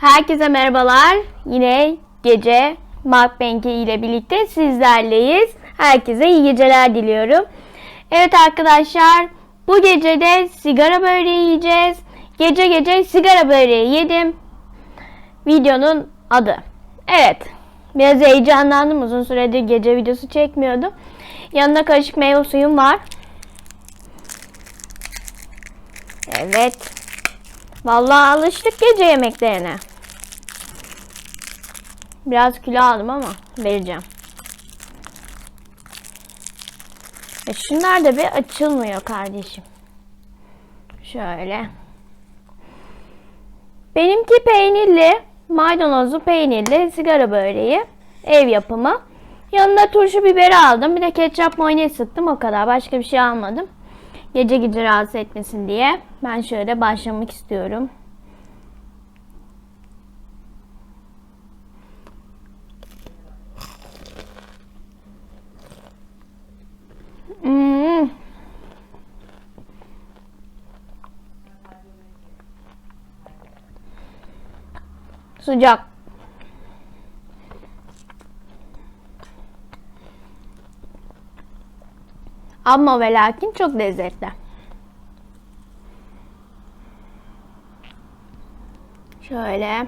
Herkese merhabalar. Yine gece Markbanki ile birlikte sizlerleyiz. Herkese iyi geceler diliyorum. Evet arkadaşlar bu gece de sigara böreği yiyeceğiz. Gece gece sigara böreği yedim. Videonun adı. Evet. Biraz heyecanlandım. Uzun süredir gece videosu çekmiyordum. Yanına karışık meyve suyum var. Evet. Vallahi alıştık gece yemeklerine. Biraz kilo aldım ama vereceğim. E şunlar da bir açılmıyor kardeşim. Şöyle. Benimki peynirli, maydanozlu peynirli sigara böreği. Ev yapımı. Yanına turşu biberi aldım. Bir de ketçap mayonez sıktım o kadar. Başka bir şey almadım. Gece gece rahatsız etmesin diye. Ben şöyle başlamak istiyorum. Sıcak. Ama ve lakin çok lezzetli. Şöyle.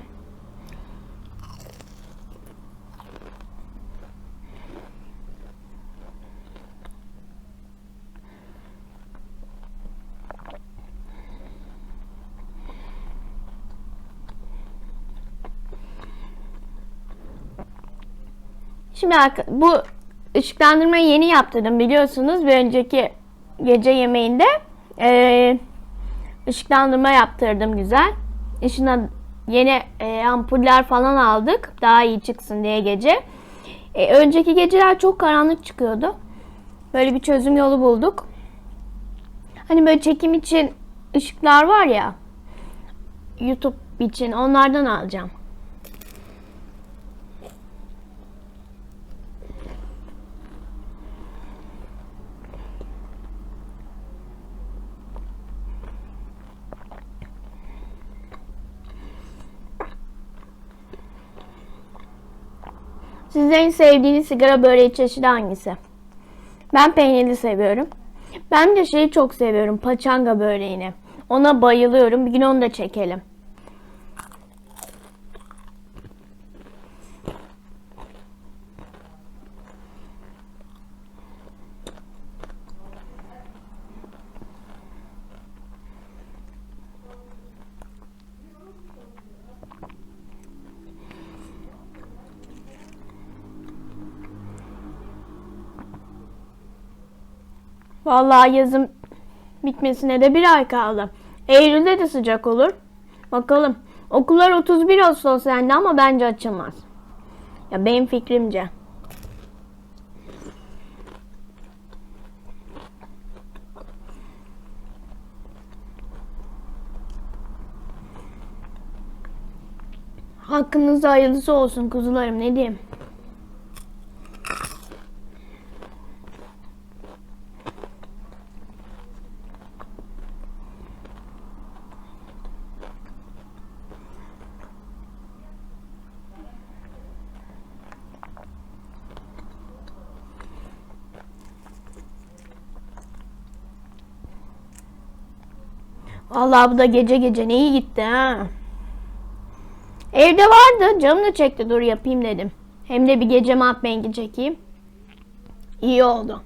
Şimdi bu ışıklandırmayı yeni yaptırdım biliyorsunuz. Bir önceki gece yemeğinde eee, ışıklandırma yaptırdım güzel. İçine yeni eee, ampuller falan aldık. Daha iyi çıksın diye gece. E, önceki geceler çok karanlık çıkıyordu. Böyle bir çözüm yolu bulduk. Hani böyle çekim için ışıklar var ya. YouTube için onlardan alacağım. Sizin en sevdiğiniz sigara böreği çeşidi hangisi? Ben peynirli seviyorum. Ben de şeyi çok seviyorum. Paçanga böreğini. Ona bayılıyorum. Bir gün onu da çekelim. Vallahi yazın bitmesine de bir ay kaldı. Eylül'de de sıcak olur. Bakalım. Okullar 31 Ağustos yani ama bence açılmaz. Ya benim fikrimce. Hakkınızda hayırlısı olsun kuzularım ne diyeyim. Vallahi bu da gece gece ne iyi gitti ha. Evde vardı. Canım da çekti. Dur yapayım dedim. Hem de bir gece mahbengi çekeyim. İyi oldu.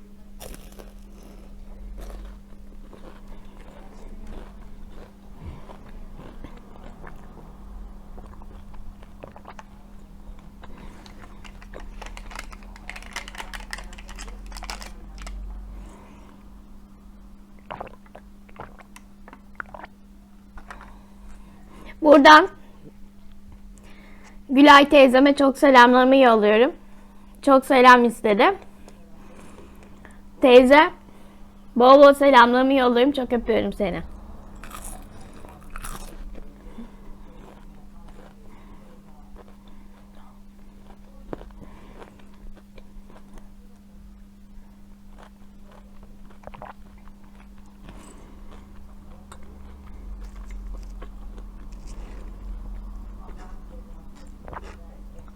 Buradan Gülay teyzeme çok selamlarımı yolluyorum. Çok selam istedi. Teyze bol bol selamlarımı yolluyorum. Çok öpüyorum seni.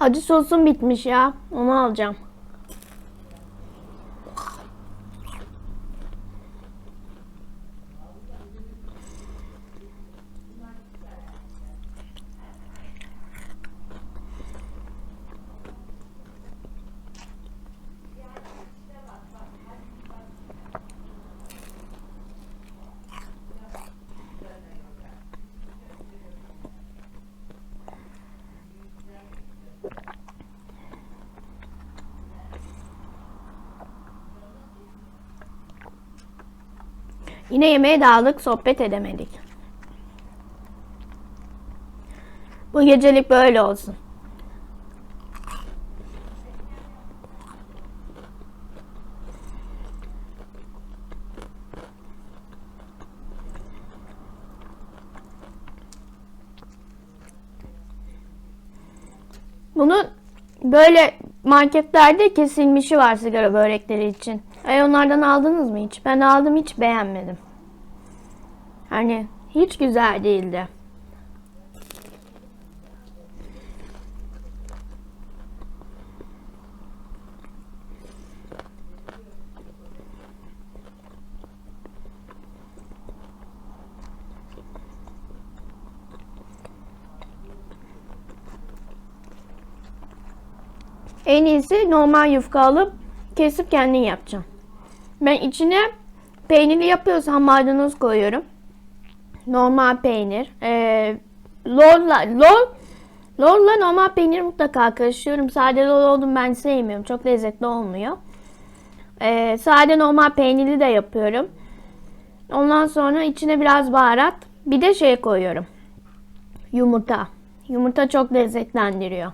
Acı sosum bitmiş ya. Onu alacağım. Yine yemeğe dağıldık, sohbet edemedik. Bu gecelik böyle olsun. Bunun böyle marketlerde kesilmişi var sigara börekleri için. Ay onlardan aldınız mı hiç? Ben aldım hiç beğenmedim. Hani hiç güzel değildi. En iyisi normal yufka alıp kesip kendin yapacağım. Ben içine peynirli yapıyorsam maydanoz koyuyorum. Normal peynir. Ee, lorla, lor, lorla normal peynir mutlaka karıştırıyorum. Sade lor oldum ben sevmiyorum. Çok lezzetli olmuyor. Ee, sade normal peynirli de yapıyorum. Ondan sonra içine biraz baharat. Bir de şey koyuyorum. Yumurta. Yumurta çok lezzetlendiriyor.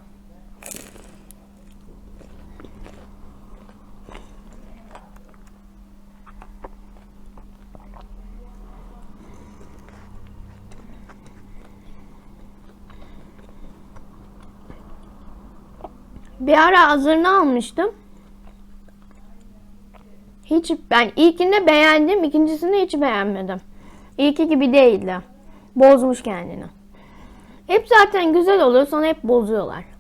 Bir ara hazırını almıştım. Hiç ben ilkinde beğendim, ikincisini hiç beğenmedim. İlki gibi değildi. Bozmuş kendini. Hep zaten güzel oluyor, sonra hep bozuyorlar.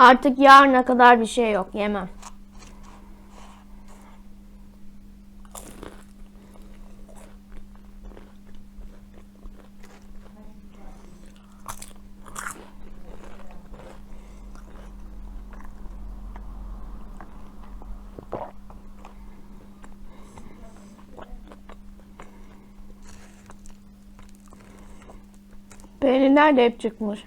Artık yarına kadar bir şey yok, yemem. Peynirler de hep çıkmış.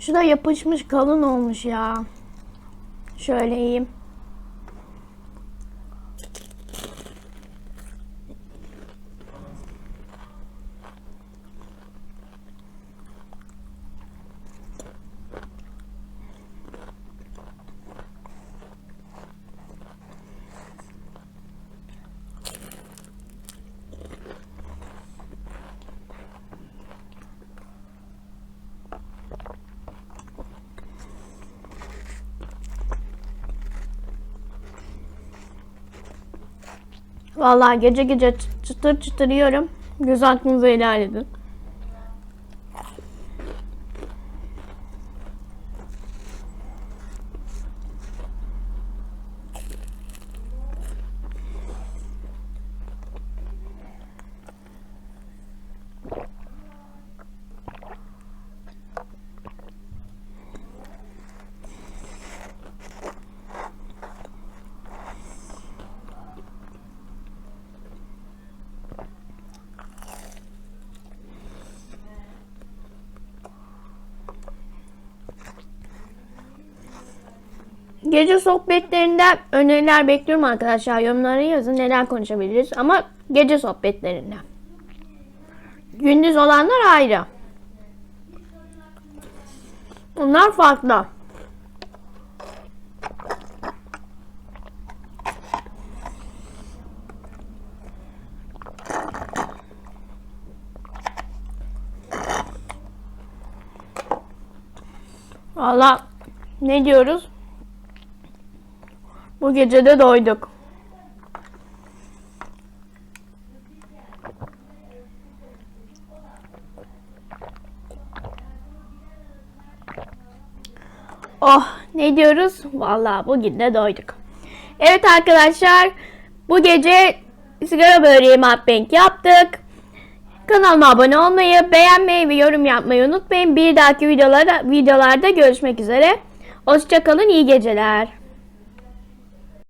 Şu da yapışmış kalın olmuş ya. Şöyle yiyeyim. Vallahi gece gece çı- çıtır çıtır yiyorum. Göz hakkınızı helal edin. Gece sohbetlerinde öneriler bekliyorum arkadaşlar. Yorumlara yazın neler konuşabiliriz. Ama gece sohbetlerinde. Gündüz olanlar ayrı. Bunlar farklı. Valla ne diyoruz? Bu gece de doyduk. Oh ne diyoruz? Vallahi bugün de doyduk. Evet arkadaşlar bu gece sigara böreği mukbang yaptık. Kanalıma abone olmayı, beğenmeyi ve yorum yapmayı unutmayın. Bir dahaki videolarda, videolarda görüşmek üzere. Hoşçakalın, iyi geceler.